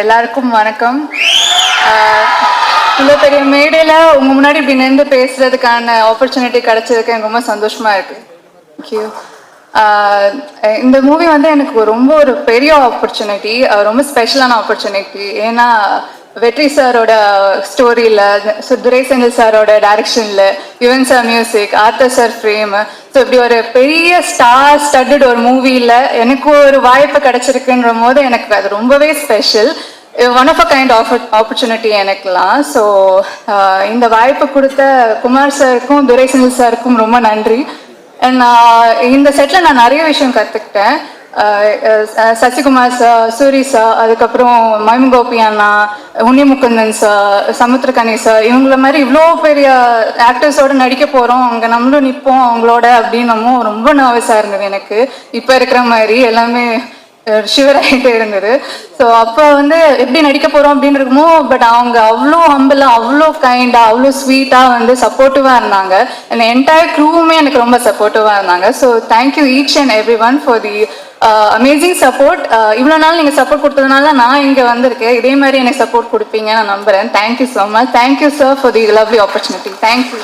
எல்லாருக்கும் வணக்கம். இவ்வளோ பெரிய மேடையில் உங்கள் முன்னாடி இப்படி நின்று பேசுறதுக்கான ஆப்பர்ச்சுனிட்டி கிடைச்சதுக்கு எனக்கு ரொம்ப சந்தோஷமா இருக்கு. தேங்க்யூ இந்த மூவி வந்து எனக்கு ரொம்ப ஒரு பெரிய ஆப்பர்ச்சுனிட்டி ரொம்ப ஸ்பெஷலான ஆப்பர்ச்சுனிட்டி ஏன்னா வெற்றி சாரோட ஸ்டோரியில் துரை செந்தில் சாரோட டைரக்ஷனில் Yuvan sir music Arthur sir frame so இப்படி ஒரு பெரிய ஸ்டார் ஸ்டட்டட் ஒரு மூவியில் எனக்கு ஒரு வாய்ப்பு கிடைச்சிருக்குன்ற போது எனக்கு அது ரொம்பவே special one of a kind of opportunity எனக்குலாம் ஸோ இந்த வாய்ப்பு கொடுத்த குமார் சாருக்கும் துரை சாருக்கும் ரொம்ப நன்றி. அண்ட் இந்த செட்டில் நான் நிறைய விஷயம் கற்றுக்கிட்டேன் சசிகுமார் சார் சூரி சார் அதுக்கப்புறம் மயமுகோபி அண்ணா உன்னிமுகுந்தன் சார் சமுத்திரகனி சார் இவங்கள மாதிரி இவ்வளோ பெரிய ஆக்டர்ஸோட நடிக்க போகிறோம் அங்கே நம்மளும் நிற்போம் அவங்களோட அப்படின்னமும் ரொம்ப நர்வஸாக இருந்தது எனக்கு. இப்போ இருக்கிற மாதிரி எல்லாமே ஷிவராகிட்டே இருந்தது. ஸோ அப்போ வந்து எப்படி நடிக்க போகிறோம் அப்படின்னு இருக்குமோ பட் அவங்க அவ்வளோ ஹம்பிளாக அவ்வளோ கைண்டாக அவ்வளோ ஸ்வீட்டாக வந்து சப்போர்ட்டிவாக இருந்தாங்க. என் என்டையர் க்ரூவுமே எனக்கு ரொம்ப சப்போர்ட்டிவாக இருந்தாங்க. So thank you each and every one for the amazing support இவ்வளோ நாள் நீங்கள் சப்போர்ட் கொடுத்ததுனால நான் இங்கே வந்திருக்கேன். இதே மாதிரி எனக்கு சப்போர்ட் கொடுப்பீங்க நான் நம்புகிறேன் thank you so much thank you sir for the lovely opportunity thank you